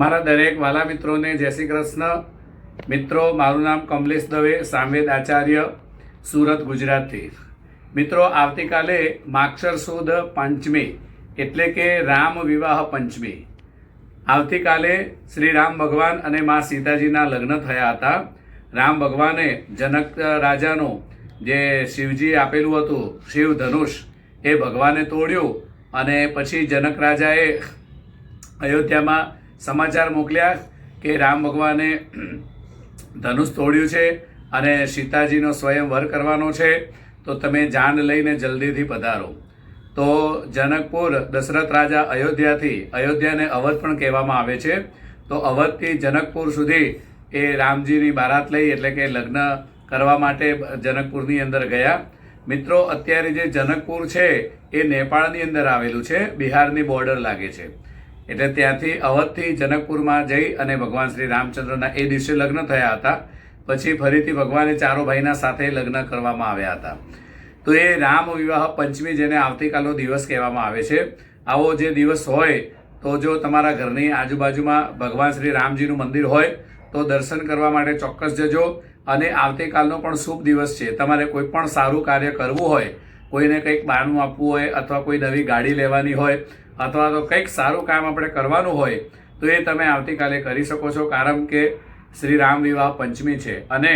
મારા દરેક વાલા મિત્રોને જય શ્રી કૃષ્ણ. મિત્રો, મારું નામ કમલેશ દવે સામવેદ આચાર્ય, સુરત, ગુજરાતથી. મિત્રો, આવતીકાલે માક્ષર સુદ પંચમી, એટલે કે રામ વિવાહ પંચમી. આવતીકાલે શ્રી રામ ભગવાન અને મા સીતાજીના લગ્ન થયા હતા. રામ ભગવાને જનક રાજાનું જે શિવજી આપેલું હતું, શિવ ધનુષ, એ ભગવાને તોડ્યું અને પછી જનક રાજાએ અયોધ્યામાં સમાચાર મોકલ્યા કે રામ ભગવાને ધનુષ તોડ્યું છે અને સીતાજીનો સ્વયંવર કરવાનો છે, તો તમે જાન લઈને જલ્દીથી પધારો. તો જનકપુર દશરથ રાજા અયોધ્યાથી, અયોધ્યાને અવધ પણ કહેવામાં આવે છે. તો અવધથી જનકપુર સુધી એ રામજીની બારાત લઈ એટલે કે લગ્ન કરવા માટે જનકપુરની અંદર ગયા. મિત્રો, અત્યારે જે જનકપુર છે, એ નેપાળની અંદર આવેલું છે, બિહારની બોર્ડર લાગે છે. એટલે ત્યાંથી અવધથી જનકપુરમાં જઈ અને ભગવાન શ્રી રામચંદ્રના એ દિવસે લગ્ન થયા હતા. પછી ફરીથી ભગવાને ચારો ભાઈના સાથે લગ્ન કરવામાં આવ્યા હતા. તો એ રામ વિવાહ પંચમી જેને આવતીકાલનો દિવસ કહેવામાં આવે છે. આવો જે દિવસ હોય, તો જો તમારા ઘરની આજુબાજુમાં ભગવાન શ્રી રામજીનું મંદિર હોય, તો દર્શન કરવા માટે ચોક્કસ જજો. અને આવતીકાલનો પણ શુભ દિવસ છે. તમારે કોઈ પણ સારું કાર્ય કરવું હોય, કોઈને કંઈક બહારનું આપવું હોય અથવા કોઈ નવી ગાડી લેવાની હોય અથવા તો કંઈક સારું કામ આપણે કરવાનું હોય, તો એ તમે આવતીકાલે કરી શકો છો. કારણ કે શ્રી રામ વિવાહ પંચમી છે અને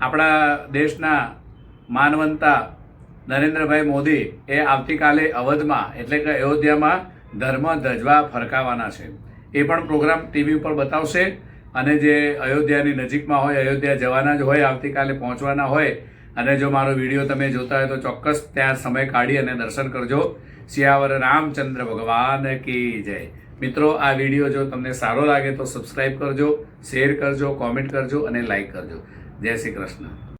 આપણા દેશના માનવંતા નરેન્દ્રભાઈ મોદી એ આવતીકાલે અવધમાં, એટલે કે અયોધ્યામાં ધર્મ ધજવા ફરકાવાના છે. એ પણ પ્રોગ્રામ ટીવી ઉપર બતાવશે અને જે અયોધ્યાની નજીકમાં હોય, અયોધ્યા જવાના જ હોય, આવતીકાલે પહોંચવાના હોય અને જો મારો વીડિયો તમે જોતા હોય તો ચોક્કસ ત્યાં સમય કાઢી અને દર્શન કરજો. શિયાવર રામચંદ્ર ભગવાન કી જય. મિત્રો, આ વીડિયો જો તમને સારો લાગે તો સબસ્ક્રાઈબ કરજો શેર કરજો કોમેન્ટ કરજો અને લાઈક કરજો. જય શ્રી કૃષ્ણ.